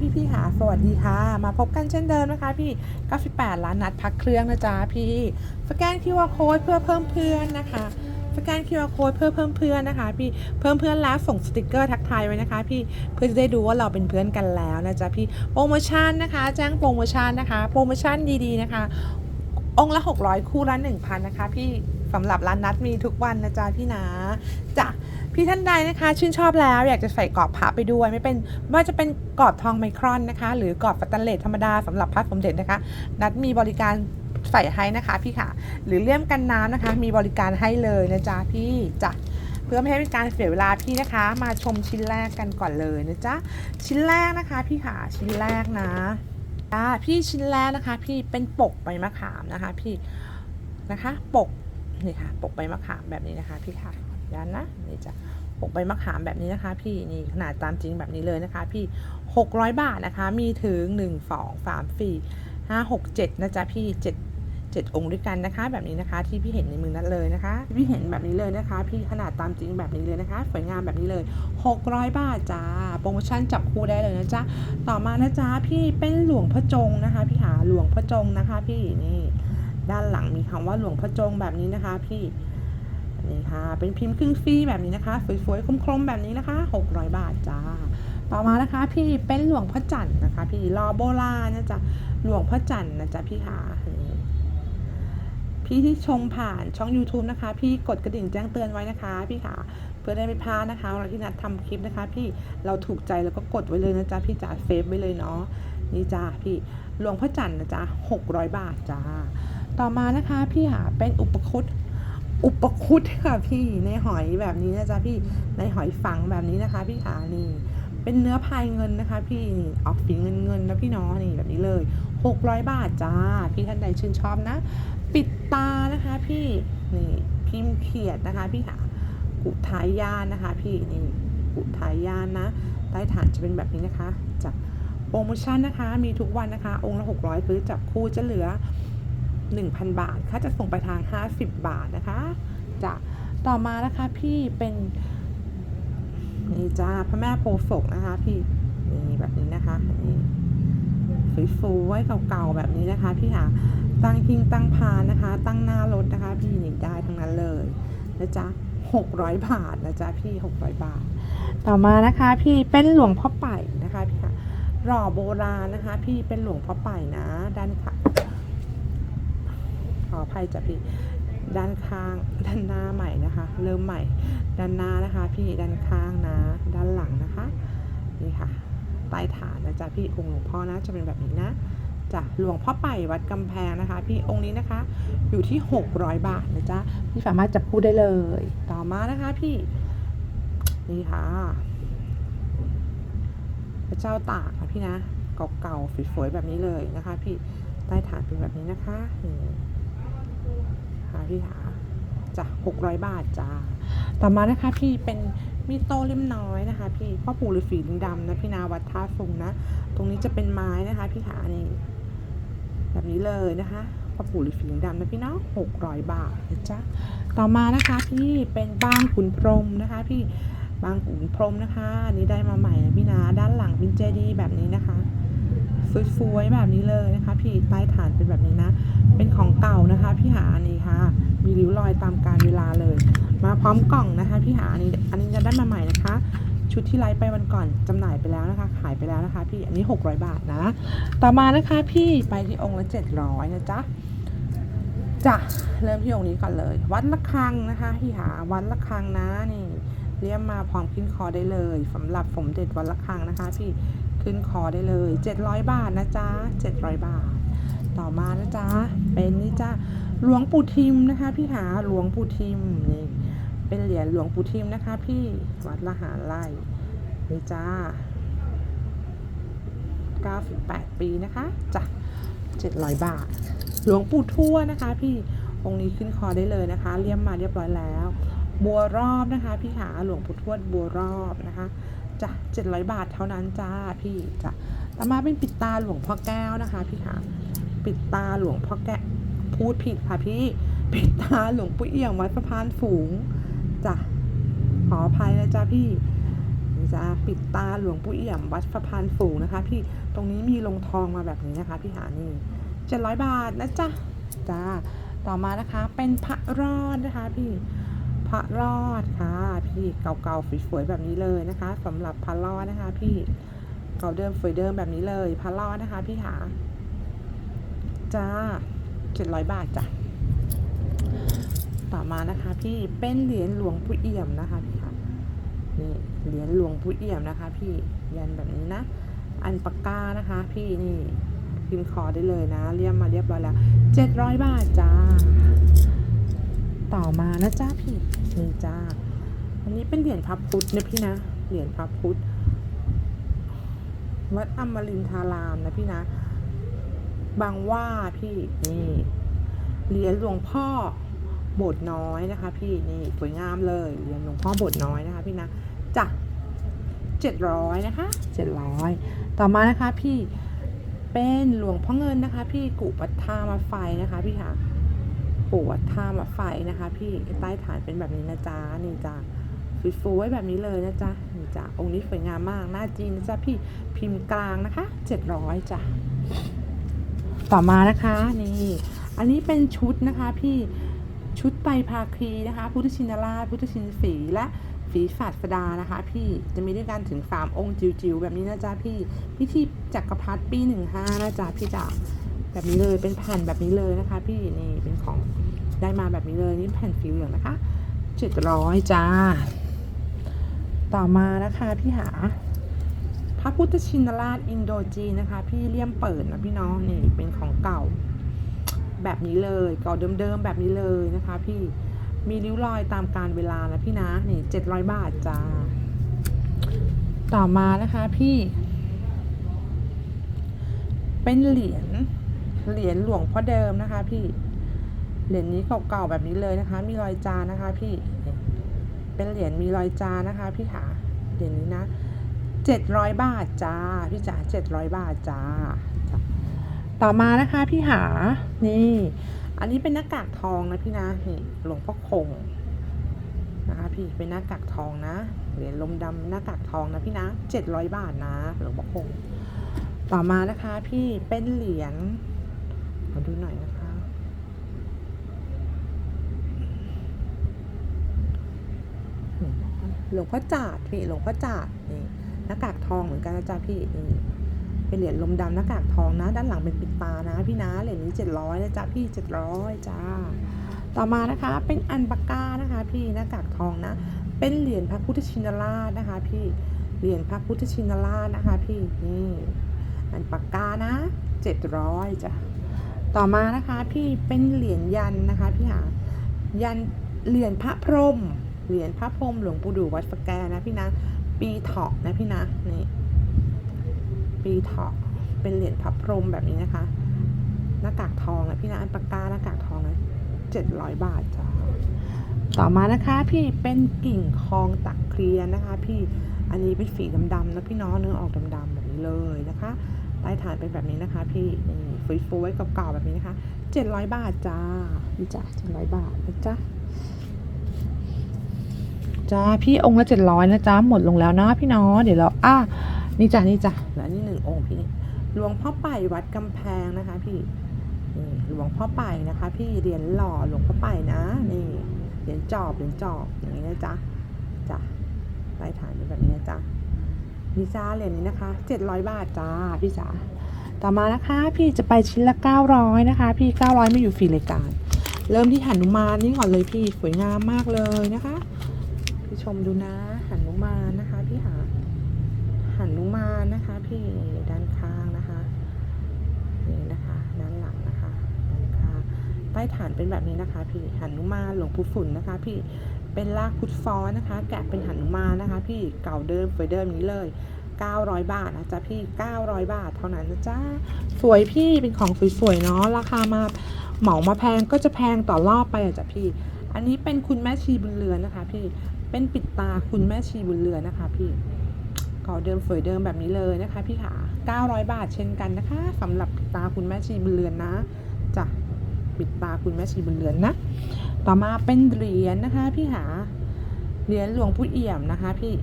พี่ๆค่ะ สวัสดีค่ะ มาพบกันเช่นเดิมนะคะ พี่ 98 ล้านนัดพักเครื่องนะจ๊ะพี่ สแกน QR code เพื่อเพิ่มเพื่อนนะคะ สแกน QR code เพื่อเพิ่มเพื่อนนะคะ พี่ เพิ่มเพื่อนแล้วส่งสติกเกอร์ทักทายไว้นะคะ พี่ เพื่อจะได้ดูว่าเราเป็นเพื่อนกันแล้วนะจ๊ะพี่ โปรโมชั่นนะคะ แจ้งโปรโมชั่นนะคะ โปรโมชั่นดีๆนะคะ องละ 600 คู่ละ1,000 นะคะ พี่สำหรับร้านนัดมีทุกวันนะจ๊ะพี่นะจ้ะ พี่ท่านใดนะคะ ชื่นชอบแล้วอยากจะใส่กรอบพระไปด้วย ไม่เป็นไม่ว่าจะเป็นกรอบทองไมครอนนะคะ หรือกรอบสแตนเลสธรรมดาสำหรับพระสมเด็จนะคะ นัดมีบริการใส่ให้นะคะพี่ค่ะ หรือเลี่ยมกันน้ำนะคะ มีบริการให้เลยนะจ๊ะพี่จ้ะเพื่อไม่ให้เป็นการเสียเวลาพี่นะคะ มาชมชิ้นแรกกันก่อนเลยนะจ๊ะชิ้นแรกนะคะพี่ค่ะชิ้นแรกนะอ่าพี่ชิ้นแรกนะคะ พี่เป็นปกใบมะขามนะคะ พี่นะคะ ปกนี่ค่ะ ปกใบมะขามแบบนี้นะคะ พี่ค่ะยันนะนี่จะ ปกใบมะขามแบบนี้นะคะ พี่นี่ขนาดตามจริงแบบนี้เลยนะคะ พี่ 600 บาทนะคะ มีถึง 1 2 3 4 5 6 7นะจ๊ะพี่7 7 องค์ด้วยกันนะคะ แบบนี้นะคะที่พี่เห็นในมือนั้นเลยนะคะที่พี่เห็นแบบนี้เลยนะคะ พี่ขนาดตามจริงแบบนี้เลยนะคะ สวยงามแบบนี้เลย 600 บาทจ้าโปรโมชั่นจับคู่ได้เลยนะจ๊ะต่อมานะจ๊ะพี่เป็นหลวงพ่อจงนะคะ พี่หาหลวงพ่อจงนะคะ พี่นี่ด้านหลังมีคำว่าหลวงพ่อจงแบบนี้นะคะ พี่ นี่ค่ะ เป็นพิมพ์ครึ่งฟรีแบบนี้นะคะ สวยๆ คมๆ แบบนี้นะคะ 600 บาทจ้า ต่อมานะคะพี่เป็นหลวงพ่อจันทร์นะคะ พี่รอโบราณนะจ๊ะ หลวงพ่อจันทร์นะจ๊ะพี่หานี่พี่ที่ชมผ่านช่อง YouTube นะคะ พี่กดกระดิ่งแจ้งเตือนไว้นะคะพี่ค่ะ เพื่อได้ไม่พลาดนะคะเราที่นัดทำคลิปนะคะ พี่เราถูกใจแล้วก็กดไว้เลยนะจ๊ะพี่จ๋าเซฟไว้เลยเนาะนี่จ้าพี่หลวงพ่อจันทร์นะจ๊ะ600 บาทจ้าต่อมานะคะพี่หาเป็นอุปคุต อุปคุตค่ะพี่ในหอยแบบนี้นะจ๊ะพี่ในหอยฝังแบบนี้นะคะ พี่หานี่ เป็นเนื้อพายเงินนะคะ พี่นี่ออกสีเงินเงินนะพี่น้องนี่แบบนี้เลย 600 บาทจ้า พี่ท่านใดชื่นชอบนะ ปิดตานะคะพี่นี่พิมพ์เขียดนะคะ พี่หากุทายานนะคะ พี่นี่กุทายานนะใต้ฐานจะเป็นแบบนี้นะคะจากโปรโมชั่นนะคะมีทุกวันนะคะ องค์ละ600ซื้อจับคู่จะเหลือ 1,000 บาท ค่าจะส่งไปทาง 50 บาทนะคะจะต่อมานะคะพี่เป็นนี่จ้าพระแม่โพศกนะคะพี่นี่แบบนี้นะคะนี่สวยๆเก่าๆแบบนี้นะคะพี่หาตั้งคิงตั้งพานนะคะ ตั้งหน้ารถนะคะ พี่นี่ได้ทั้งนั้นเลยนะจ๊ะ600 บาทนะจ๊ะพี่ 600 บาท ต่อมานะคะพี่เป็นหลวงพ่อไป่นะคะพี่ค่ะหล่อโบราณนะคะ พี่เป็นหลวงพ่อไป่นะ ด้านค่ะ ขออภัยจ้ะพี่ด้านข้างด้านหน้าใหม่นะคะ เริ่มใหม่ด้านหน้านะคะ พี่ด้านข้างนะ ด้านหลังนะคะนี่ค่ะใต้ฐานนะจ๊ะพี่องค์หลวงพ่อนะจะเป็นแบบนี้นะจ้ะหลวงพ่อไปวัดกำแพงนะคะ พี่องค์นี้นะคะ อยู่ที่ 600 บาทนะจ๊ะพี่สามารถจับคู่ได้เลย ต่อมานะคะพี่นี่ค่ะ พระเจ้าตากนะพี่นะเก่าๆสวยแบบนี้เลยนะคะ พี่ใต้ฐานเป็นแบบนี้นะคะนี่ ค่ะพี่หาจ้ะ600บาทจ้าต่อมานะคะพี่เป็นมีโต้เล่มน้อยนะคะ พี่พ่อปู่ฤาษีลิงดำนะพี่นาวัดท่าซุงนะ ตรงนี้จะเป็นไม้นะคะ พี่ขานี่แบบนี้เลยนะคะพ่อปู่ฤาษีลิงดำนะพี่เนาะ600บาทนะจ๊ะต่อมานะคะ พี่เป็นบางขุนพรหมนะคะ พี่บางขุนพรหมนะคะอันนี้ได้มาใหม่นะพี่นาด้านหลังเป็นเจดีแบบนี้นะคะ สวยๆแบบนี้เลยนะคะ พี่ใต้ฐานเป็นแบบนี้นะ เป็นของเก่านะคะ พี่หาอันนี้ค่ะ มีริ้วรอยตามกาลเวลาเลย มาพร้อมกล่องนะคะ พี่หาอันนี้อันนี้จะได้มาใหม่นะคะ ชุดที่ไลฟ์ไปวันก่อนจำหน่ายไปแล้วนะคะ ขายไปแล้วนะคะ พี่อันนี้ 600 บาทนะ ต่อมานะคะพี่ไปที่องค์ละ 700นะจ๊ะจ้ะเริ่มที่องค์นี้ก่อนเลย วัดละคังนะคะพี่หาวัดละคังนะนี่เรียมมาพร้อมขึ้นคอได้เลยสำหรับสมเด็จวัดละคังนะคะ พี่ ขึ้นคอได้เลย 700 บาทนะจ๊ะ 700 บาท ต่อมานะจ๊ะ เป็นนี่จ้าหลวงปู่ทิมนะคะ พี่หาหลวงปู่ทิมนี่เป็นเหรียญหลวงปู่ทิมนะคะ พี่วัดละหาไร่นี่จ้า98 ปีนะคะจ้ะ700 บาท หลวงปู่ทั่วนะคะ พี่องค์นี้ขึ้นคอได้เลยนะคะ เลี่ยมมาเรียบร้อยแล้ว บัวรอบนะคะ พี่ขาหลวงปู่ทวดบัวรอบนะคะ จ้ะ700บาทเท่านั้นจ้าพี่จ้ะต่อมาเป็นปิดตาหลวงพ่อแก้วนะคะ พี่ขาปิดตาหลวงพ่อแก้วพูดผิดค่ะพี่ ปิดตาหลวงปู่เอี่ยมวัดสะพานฝูงจ้ะขออภัยนะจ๊ะพี่จ้าปิดตาหลวงปู่เอี่ยมวัดสะพานสูงนะคะ พี่ตรงนี้มีลงทองมาแบบนี้นะคะ พี่หานี่เจ็ดร้อยบาทนะจ๊ะจ้าต่อมานะคะเป็นพระรอดนะคะพี่ พระรอดค่ะ พี่เก่าๆสวยๆแบบนี้เลยนะคะสำหรับพระรอดนะคะ พี่เก่าเดิมสวยเดิมแบบนี้เลยพระรอดนะคะ พี่หาจ้าเจ็ดร้อยบาทจ้ะต่อมานะคะ พี่เป็นเหรียญหลวงปู่เอี่ยมนะคะพี่ค่ะนี่เหรียญหลวงปู่เอี่ยมนะคะ พี่ยันแบบนี้นะ อันปากกานะคะ พี่นี่พิมพ์คอได้เลยนะ เรียมมาเรียบร้อยแล้วเจ็ดร้อยบาทจ้า ต่อมานะจ้าพี่นี่จ้าอันนี้เป็นเหรียญพระพุทธนะพี่นะ เหรียญพระพุทธ วัดอมรินทารามนะพี่นะ บางว่าพี่นี่ เหรียญหลวงพ่อโบสถ์น้อยนะคะ พี่นี่สวยงามเลยเหรียญหลวงพ่อโบสถ์น้อยนะคะ พี่นะจ้ะเจ็ดร้อยนะคะเจ็ดร้อยต่อมานะคะพี่เป็นหลวงพ่อเงินนะคะ พี่กุปัทธามาไฟนะคะพี่ค่ะ ปวดท่ามาไฟนะคะ พี่ใต้ฐานเป็นแบบนี้นะจ๊ะนี่จ้ะฟูๆไว้แบบนี้เลยนะจ๊ะนี่จ้ะองค์นี้สวยงามมากหน้าจีนนะจ๊ะพี่พิมพ์กลางนะคะเจ็ดร้อยจ้ะต่อมานะคะนี่อันนี้เป็นชุดนะคะพี่ชุดไตภาคีนะคะ พุทธชินราชพุทธชินสีและฝีฝาดสดานะคะ พี่จะมีด้วยกันถึงสามองค์จิ๋วๆแบบนี้นะจ๊ะพี่พิธีจักรพรรดิปีหนึ่งห้านะจ๊ะพี่จ๋า แบบนี้เลยเป็นแผ่นแบบนี้เลยนะคะ พี่นี่เป็นของได้มาแบบนี้เลยนี่แผ่นสีเหลืองนะคะเจ็ดร้อยจ้า ต่อมานะคะพี่หา พระพุทธชินราชอินโดจีนนะคะ พี่เลี่ยมเปิดนะพี่น้องนี่เป็นของเก่า แบบนี้เลยเก่าเดิมๆแบบนี้เลยนะคะ พี่มีริ้วรอยตามการเวลานะพี่นะนี่เจ็ดร้อยบาทจ้า ต่อมานะคะพี่ เป็นเหรียญ เหรียญหลวงพ่อเดิมนะคะ พี่ เหรียญนี้เก่าๆแบบนี้เลยนะคะ มีรอยจานนะคะ พี่ เป็นเหรียญมีรอยจานนะคะ พี่ขาเหรียญนี้นะเจ็ดร้อยบาทจ้า พี่จ๋าเจ็ดร้อยบาทจ้า ต่อมานะคะพี่หา นี่ อันนี้เป็นหน้ากากทองนะพี่นะ นี่หลวงพ่อคงนะคะพี่เป็นหน้ากากทองนะ เหรียญลมดำหน้ากากทองนะพี่นะเจ็ดร้อยบาทนะหลวงพ่อคงต่อมานะคะพี่เป็นเหรียญ อดูหน่อยนะคะ หลวงพ่อจาดพี่หลวงพ่อจาดนี่หน้ากากทองเหมือนกันนะจ๊ะพี่นี่เป็นเหรียญลมดำหน้ากากทองนะ ด้านหลังเป็นปิดตานะ พี่นะเหรียญนี้เจ็ดร้อยนะจ๊ะพี่เจ็ดร้อยจ้าต่อมานะคะเป็นอันปากกานะคะ พี่หน้ากากทองนะ เป็นเหรียญพระพุทธชินราชนะคะ พี่เหรียญพระพุทธชินราชนะคะ พี่นี่อันปากกานะเจ็ดร้อยจ้ะ ต่อมานะคะพี่เป็นเหรียญยันนะคะพี่หายันเหรียญพระพรหมเหรียญพระพรหมหลวงปู่ดูวัดสแกนะพี่นะปีเถาะนะพี่นะนี่ปีเถาะเป็นเหรียญพับพรหมแบบนี้นะคะ หน้ากากทองนะพี่นะอันปากกาหน้ากากทองนะเจ็ดร้อยบาทจ้าต่อมานะคะ พี่เป็นกิ่งคองตักเคลียนะคะ พี่อันนี้เป็นสีดำๆนะพี่น้องเนื้อออกดำๆแบบนี้เลยนะคะใต้ฐานเป็นแบบนี้นะคะ พี่นี่ ฟุยๆไว้เก่าๆแบบนี้นะคะเจ็ดร้อยบาทจ้านี่จ้าเจ็ดร้อยบาทนะจ๊ะจ้าพี่องค์ละเจ็ดร้อยนะจ๊ะหมดลงแล้วนะพี่น้องเดี๋ยวเราอะนี่จ้ะนี่จ้ะและนี่หนึ่งองค์พี่หลวงพ่อไปวัดกำแพงนะคะ พี่นี่หลวงพ่อไปนะคะ พี่เหรียญหล่อหลวงพ่อไปนะนี่เหรียญจอบเหรียญจอบอย่างนี้นะจ๊ะจ้ะใต้ฐานเป็นแบบนี้นะจ๊ะนี่จ้าเหรียญนี้นะคะเจ็ดร้อยบาทจ้าพี่จ๋า ต่อมานะคะ พี่จะไปชิ้นละเก้าร้อยนะคะ พี่เก้าร้อยไม่อยู่ฟรีรายการ เริ่มที่หันุมานนี่ก่อนเลยพี่สวยงามมากเลยนะคะพี่ชมดูนะหันุมานนะคะพี่หาหันุมานนะคะ พี่ด้านข้างนะคะนี่นะคะ ด้านหลังนะคะด้านข้างใต้ฐานเป็นแบบนี้นะคะ พี่หันุมานหลวงปู่ฝุ่นนะคะ พี่เป็นลากพุทธฟอนนะคะ แกะเป็นหันุมานนะคะ พี่เก่าเดิมสวยเดิมนี้เลย 900 บาทนะจ๊ะพี่ 900 บาทเท่านั้นนะจ๊ะสวยพี่เป็นของสวยๆเนาะราคามาเหมามาแพงก็จะแพงต่อรอบไปอะจ๊ะพี่ อันนี้เป็นคุณแม่ชีบุญเรือนนะคะ พี่เป็นปิดตาคุณแม่ชีบุญเรือนนะคะ พี่เก่าเดิมสวยเดิมแบบนี้เลยนะคะ พี่ขา900 บาทเช่นกันนะคะสำหรับปิดตาคุณแม่ชีบุญเรือนนะจ้ะปิดตาคุณแม่ชีบุญเรือนนะ ต่อมาเป็นเหรียญนะคะ พี่หาเหรียญหลวงปู่เอี่ยมนะคะ พี่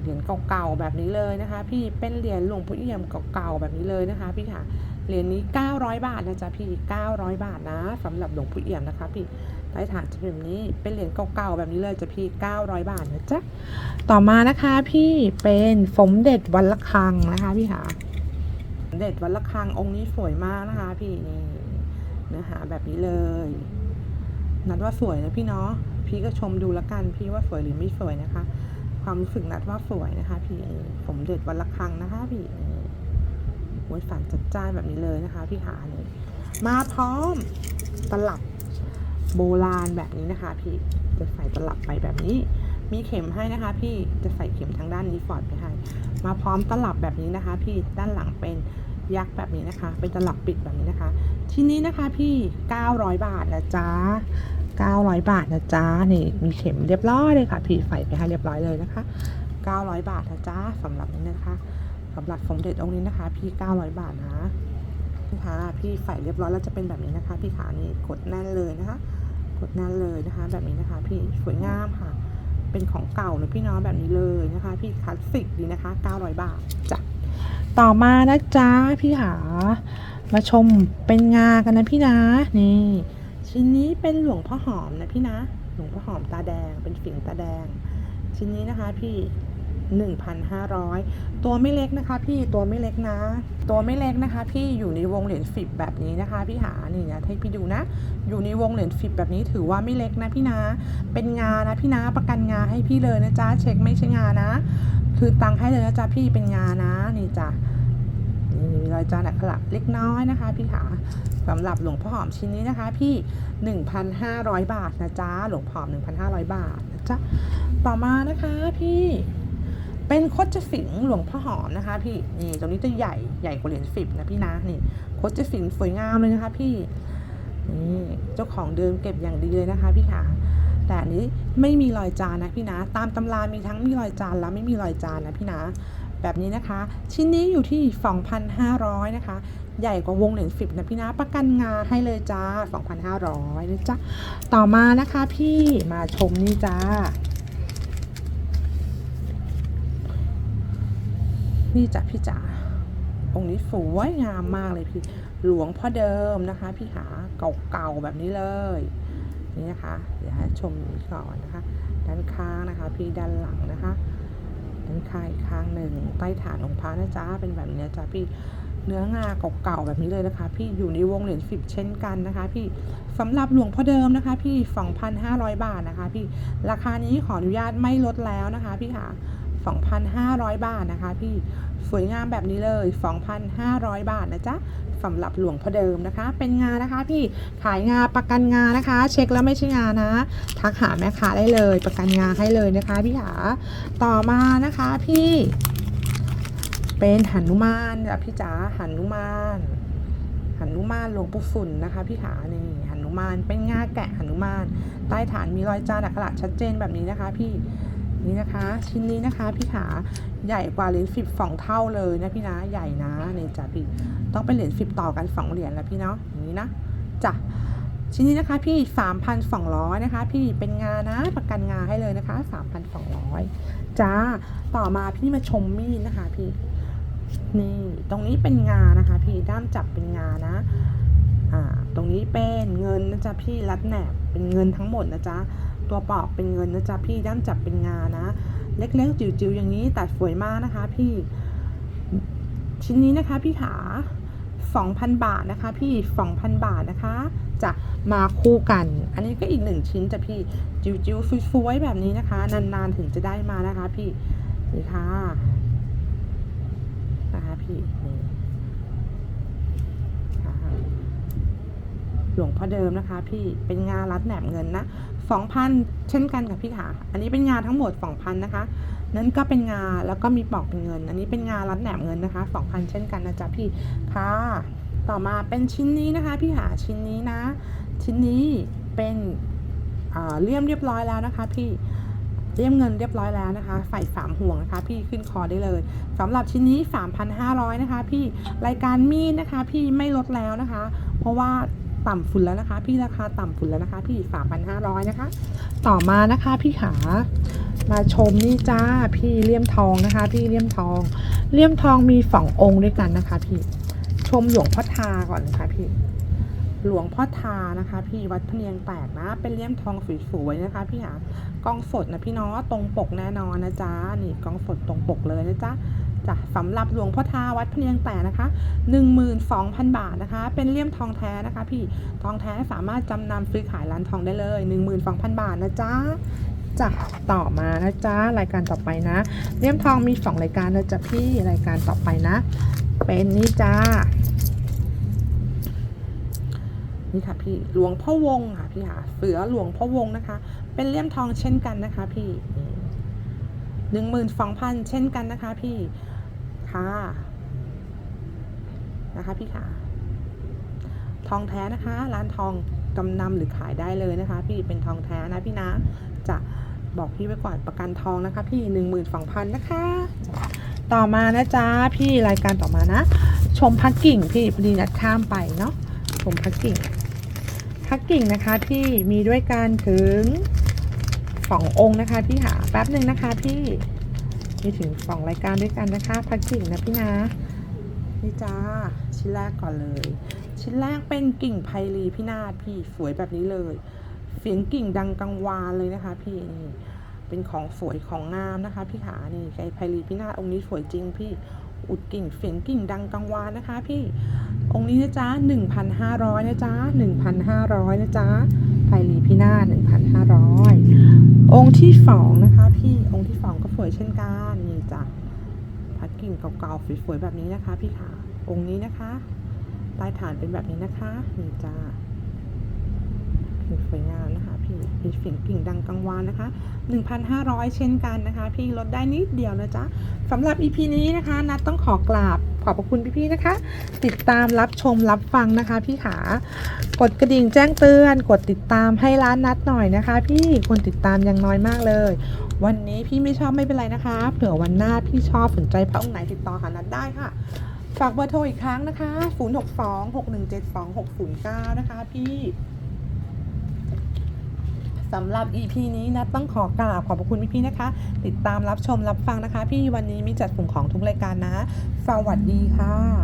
เหรียญเก่าๆแบบนี้เลยนะคะ พี่เป็นเหรียญหลวงพ่อเอี่ยมเก่าๆแบบนี้เลยนะคะ พี่ค่ะเหรียญนี้ 900 บาทนะจ๊ะพี่ 900 บาทนะสำหรับหลวงพ่อเอี่ยมนะคะ พี่ใต้ฐานจะเป็นแบบนี้เป็นเหรียญเก่าๆแบบนี้เลยจ้ะพี่ 900 บาทนะจ๊ะต่อมานะคะพี่เป็นสมเด็จวัดละคังนะคะพี่ค่ะสมเด็จวัดละคังองค์นี้สวยมากนะคะ พี่นี่เนื้อหาแบบนี้เลยนัดว่าสวยนะพี่เนาะพี่ก็ชมดูละกันพี่ว่าสวยหรือไม่สวยนะคะ ความรู้สึกนัดว่าสวยนะคะพี่สมเด็จวันละครังนะคะพี่โอ้ยฝันจัดจ้านแบบนี้เลยนะคะพี่ขาเนี่ยมาพร้อมตลับโบราณแบบนี้นะคะ พี่จะใส่ตลับไปแบบนี้ มีเข็มให้นะคะ พี่จะใส่เข็มทางด้านนี้ฟอดไปให้มาพร้อมตลับแบบนี้นะคะ พี่ด้านหลังเป็นยักษ์แบบนี้นะคะ เป็นตลับปิดแบบนี้นะคะชิ้นนี้นะคะพี่ 900 บาทนะจ๊ะ 900 บาทนะจ๊ะนี่มีเข็มเรียบร้อยเลยค่ะพี่ใส่ไปให้เรียบร้อยเลยนะคะ 900 บาทนะจ๊ะสำหรับนี้นะคะสำหรับสมเด็จองค์นี้นะคะ พี่ 900 บาทนะนี่ค่ะพี่ใส่เรียบร้อยแล้วจะเป็นแบบนี้นะคะ พี่ขานี่กดแน่นเลยนะคะ กดแน่นเลยนะคะ แบบนี้นะคะ พี่สวยงามค่ะ เป็นของเก่าเลยพี่น้องแบบนี้เลยนะคะ พี่คลาสสิกดีนะคะ 900 บาทจ้ะต่อมานะจ๊ะพี่ขามาชมเป็นงากันนะพี่นะนี่ ชิ้นนี้เป็นหลวงพ่อหอมนะพี่นะ หลวงพ่อหอมตาแดง เป็นฝิ่งตาแดง ชิ้นนี้นะคะพี่1,500 ตัวไม่เล็กนะคะ พี่ตัวไม่เล็กนะ ตัวไม่เล็กนะคะ พี่อยู่ในวงเหรียญฟิบแบบนี้นะคะ พี่หานี่นะให้พี่ดูนะ อยู่ในวงเหรียญฟิบแบบนี้ถือว่าไม่เล็กนะพี่นะ เป็นงานะพี่นะประกันงาให้พี่เลยนะจ๊ะเช็คไม่ใช่งานะ คือตังค์ให้เลยนะจ๊ะพี่เป็นงานะนี่จ้ะ มีรอยจานอักขระเล็กน้อยนะคะ พี่ขาสำหรับหลวงพ่อหอมชิ้นนี้นะคะ พี่ 1,500 บาทนะจ๊ะหลวงพ่อหอม1,500 บาทนะจ๊ะต่อมานะคะพี่เป็นโคจสิงห์หลวงพ่อหอมนะคะ พี่นี่ตรงนี้จะใหญ่ใหญ่กว่าเหรียญสิบนะพี่นะนี่โคจสิงห์สวยงามเลยนะคะ พี่นี่เจ้าของเดิมเก็บอย่างดีเลยนะคะ พี่ขาแต่อันนี้ไม่มีรอยจานนะพี่นะ ตามตำรามีทั้งมีรอยจานและไม่มีรอยจานนะพี่นะ แบบนี้นะคะ ชิ้นนี้อยู่ที่ 2,500 นะคะ ใหญ่กว่าวงเหรียญสิบนะพี่นะประกันงาให้เลยจ้า 2,500นะจ๊ะ ต่อมานะคะพี่มาชมนี่จ้า นี่จ้ะพี่จ๋าองค์นี้สวยงามมากเลยพี่หลวงพ่อเดิมนะคะ พี่หาเก่าๆแบบนี้เลยนี่นะคะเดี๋ยวให้ชมก่อนนะคะ ด้านข้างนะคะ พี่ด้านหลังนะคะ ด้านข้างอีกข้างหนึ่งใต้ฐานองค์พระนะจ๊ะเป็นแบบนี้จ้ะพี่เนื้องาเก่าๆแบบนี้เลยนะคะ พี่อยู่ในวงเหรียญสิบเช่นกันนะคะ พี่สำหรับหลวงพ่อเดิมนะคะ พี่ 2,500 บาทนะคะ พี่ราคานี้ขออนุญาตไม่ลดแล้วนะคะ พี่ค่ะ 2,500 บาทนะคะ พี่สวยงามแบบนี้เลย 2,500 บาทนะจ๊ะสำหรับหลวงพ่อเดิมนะคะ เป็นงานนะคะพี่ขายงาประกันงานะคะ เช็คแล้วไม่ใช่งานะ ทักหาแม่ค้าได้เลย ประกันงาให้เลยนะคะพี่หาต่อมานะคะพี่ เป็นหันุมานจ้ะพี่จ๋าหันุมานหันุมานหลวงปู่ฝุ่นนะคะพี่ขานี่หันุมานเป็นงาแกะหันุมาน ใต้ฐานมีรอยจานอักขระชัดเจนแบบนี้นะคะ พี่ นี่นะคะ ชิ้นนี้นะคะพี่ขาใหญ่กว่าเหรียญสิบสองเท่าเลยนะพี่นะใหญ่นะนี่จ้ะพี่ต้องเป็นเหรียญสิบต่อกันสองเหรียญแล้วพี่เนาะอย่างนี้นะจ้ะชิ้นนี้นะคะพี่สามพันสองร้อยนะคะ พี่เป็นงานะประกันงาให้เลยนะคะสามพันสองร้อยจ้า ต่อมาพี่มาชมมีดนะคะพี่ นี่ตรงนี้เป็นงานะคะ พี่ด้ามจับเป็นงานะ อ่า ตรงนี้เป็นเงินนะจ๊ะพี่รัดแหนบเป็นเงินทั้งหมดนะจ๊ะ ตัวปอกเป็นเงินนะจ๊ะพี่ด้ามจับเป็นงานะ เล็กๆ จิ๋วๆ อย่างนี้แต่สวยมากนะคะ พี่ ชิ้นนี้นะคะพี่ขา2,000 บาทนะคะ พี่2,000 บาทนะคะ จะมาคู่กัน อันนี้ก็อีกหนึ่งชิ้นจ้ะพี่จิ๋วๆสวยๆแบบนี้นะคะ นานๆถึงจะได้มานะคะ พี่นี่ค่ะนะคะพี่นี่หลวงพ่อเดิมนะคะ พี่เป็นงารัดแหนบเงินนะ สองพันเช่นกันกับพี่ค่ะอันนี้เป็นงาทั้งหมดสองพันนะคะ นั้นก็เป็นงาแล้วก็มีปอกเป็นเงิน อันนี้เป็นงารัดแหนบเงินนะคะสองพันเช่นกันนะจ๊ะพี่ค่ะ ต่อมาเป็นชิ้นนี้นะคะพี่หาชิ้นนี้นะ ชิ้นนี้เป็นอ่าเลี่ยมเรียบร้อยแล้วนะคะพี่เรียมเงินเรียบร้อยแล้วนะคะใส่สามห่วงนะคะพี่ขึ้นคอได้เลยสำหรับชิ้นนี้ 3,500 นะคะ พี่รายการมีดนะคะ พี่ไม่ลดแล้วนะคะ เพราะว่า ต่ำฝุ่นแล้วนะคะ พี่ราคาต่ำฝุ่นแล้วนะคะ พี่สามพันห้าร้อยนะคะ ต่อมานะคะพี่ขามาชมนี่จ้าพี่เลี่ยมทองนะคะ พี่เลี่ยมทอง เลี่ยมทองมีสององค์ด้วยกันนะคะ พี่ชมหลวงพ่อทาก่อนนะคะพี่หลวงพ่อทานะคะ พี่วัดพะเนียงแตกนะ เป็นเลี่ยมทองสวยๆนะคะ พี่หากล้องสดนะพี่เนาะตรงปกแน่นอนนะจ๊ะนี่กล้องสดตรงปกเลยนะจ๊ะ จ้ะสำหรับหลวงพ่อทาวัดพเนียงแตกนะคะ 12,000 บาทนะคะ เป็นเลี่ยมทองแท้นะคะ พี่ทองแท้สามารถจำนำซื้อขายร้านทองได้เลย 12,000 บาทนะจ๊ะจ้ะต่อมานะจ๊ะรายการต่อไปนะเลี่ยมทองมีสองรายการนะจ๊ะพี่รายการต่อไปนะ เป็นนี่จ้านี่ค่ะพี่หลวงพ่อวงค่ะพี่ค่ะเสือหลวงพ่อวงนะคะ เป็นเลี่ยมทองเช่นกันนะคะ พี่หนึ่งหมื่นสองพันเช่นกันนะคะ พี่ ค่ะ นะคะพี่ค่ะทองแท้นะคะ ร้านทองจำนำหรือขายได้เลยนะคะ พี่เป็นทองแท้นะพี่นะ จะบอกพี่ไว้ก่อนประกันทองนะคะ พี่หนึ่งหมื่นสองพันนะคะ ต่อมานะจ๊ะพี่รายการต่อมานะ ชมพักกิ่งพี่พอดีนัดข้ามไปเนาะชมพักกิ่งพักกิ่งนะคะพี่มีด้วยกันถึงสององค์นะคะพี่หาแป๊บหนึ่งนะคะพี่ มีถึงสองรายการด้วยกันนะคะพักกิ่งนะพี่นะนี่จ้าชิ้นแรกก่อนเลย ชิ้นแรกเป็นกิ่งไพลีพี่นาพี่สวยแบบนี้เลย เสียงกิ่งดังกังวานเลยนะคะ พี่นี่เป็นของสวยของงามนะคะ พี่ขานี่ไก่ไพลีพี่นาองค์นี้สวยจริงพี่อุดกิ่งเสียงกิ่งดังกังวานนะคะ พี่องค์นี้นะจ๊ะ1,500นะจ๊ะ1,500นะจ๊ะไพลีพี่นา1,500 องค์ที่สองนะคะ พี่องค์ที่สองก็สวยเช่นกันนี่จ้ะพัดกิ่งเก่าๆสวยๆแบบนี้นะคะ พี่ขาองค์นี้นะคะใต้ฐานเป็นแบบนี้นะคะนี่จ้ะสวยงามนะคะ พี่มีเสียงกิ่งดังกังวานนะคะ 1,500 เช่นกันนะคะ พี่ลดได้นิดเดียวนะจ๊ะสำหรับ EP นี้นะคะนัดต้องขอกราบ ขอบพระคุณพี่ๆนะคะ ติดตามรับชมรับฟังนะคะ พี่ขากดกระดิ่งแจ้งเตือน กดติดตามให้ร้านนัดหน่อยนะคะ พี่คนติดตามยังน้อยมากเลย วันนี้พี่ไม่ชอบไม่เป็นไรนะคะ เผื่อวันหน้าพี่ชอบสนใจพระองค์ไหนติดต่อหานัดได้ค่ะฝากเบอร์โทรอีกครั้งนะคะ 062 6172 609 นะคะพี่ สำหรับ EP นี้นัดต้องขอกราบขอบพระคุณพี่ๆนะคะ ติดตามรับชมรับฟังนะคะ พี่วันนี้มีจัดส่งของทุกรายการนะ สวัสดีค่ะ